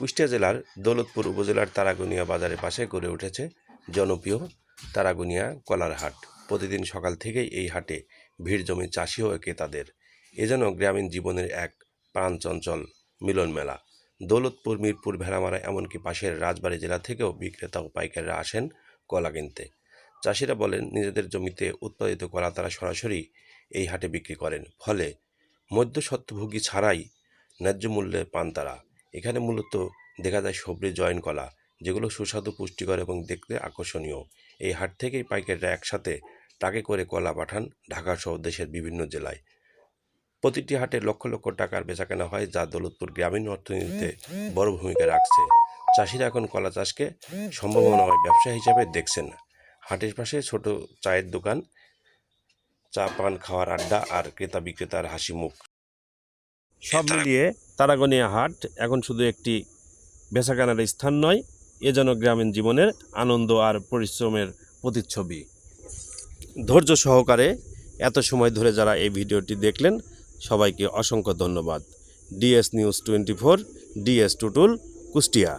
কুষ্টিয়া জেলার দৌলতপুর উপজেলার তারাগুনিয়া বাজারের পাশে গড়ে উঠেছে জনপ্রিয় তারাগুনিয়া কলার হাট। প্রতিদিন সকাল থেকেই এই হাটে ভিড় জমে চাষি ও ক্রেতাদের এ যেন গ্রামীণ জীবনের এক প্রাণচঞ্চল মিলন মেলা দৌলতপুর, মিরপুর, ভেড়ামারা, এমনকি পাশের রাজবাড়ী জেলা থেকেও বিক্রেতা ও পাইকাররা আসেন কলা কিনতে। চাষিরা বলেন, নিজেদের জমিতে উৎপাদিত কলা তারা সরাসরি এই হাটে বিক্রি করেন। ফলে মধ্যস্বত্বভোগী ছাড়াই ন্যায্য মূল্যে পান তারা। এখানে মূলত দেখা যায় সবজি জয়েন কলা যেগুলো সুস্বাদু পুষ্টিকর এবং দেখতে আকর্ষণীয়। এই হাট থেকেই পাইকাররা একসাথে টাকে করে কলা পাঠান ঢাকা সহ দেশের বিভিন্ন জেলায়। প্রতিটি হাটে লক্ষ লক্ষ টাকার বেচাকেনা হয় যা দৌলতপুর গ্রামীণ অর্থনীতিতে বড় ভূমিকা রাখছে। চাষিরা এখন কলা চাষকে সম্ভাবনাময় ব্যবসা হিসাবে দেখছেন। হাটের পাশে ছোট চায়ের দোকান চা পান খাওয়ার আড্ডা আর ক্রেতা বিক্রেতার হাসি মুখ। সব মিলিয়ে তারাগনিয়া হাট এখন শুধু একটি বেচাকেনার স্থান নয়, এ যেন গ্রামীণ জীবনের আনন্দ আর পরিশ্রমের প্রতিচ্ছবি। ধৈর্য সহকারে এত সময় ধরে যারা এই ভিডিওটি দেখলেন, সবাইকে অসংখ্য ধন্যবাদ। DS news twenty four DS Tutul, Kushtia.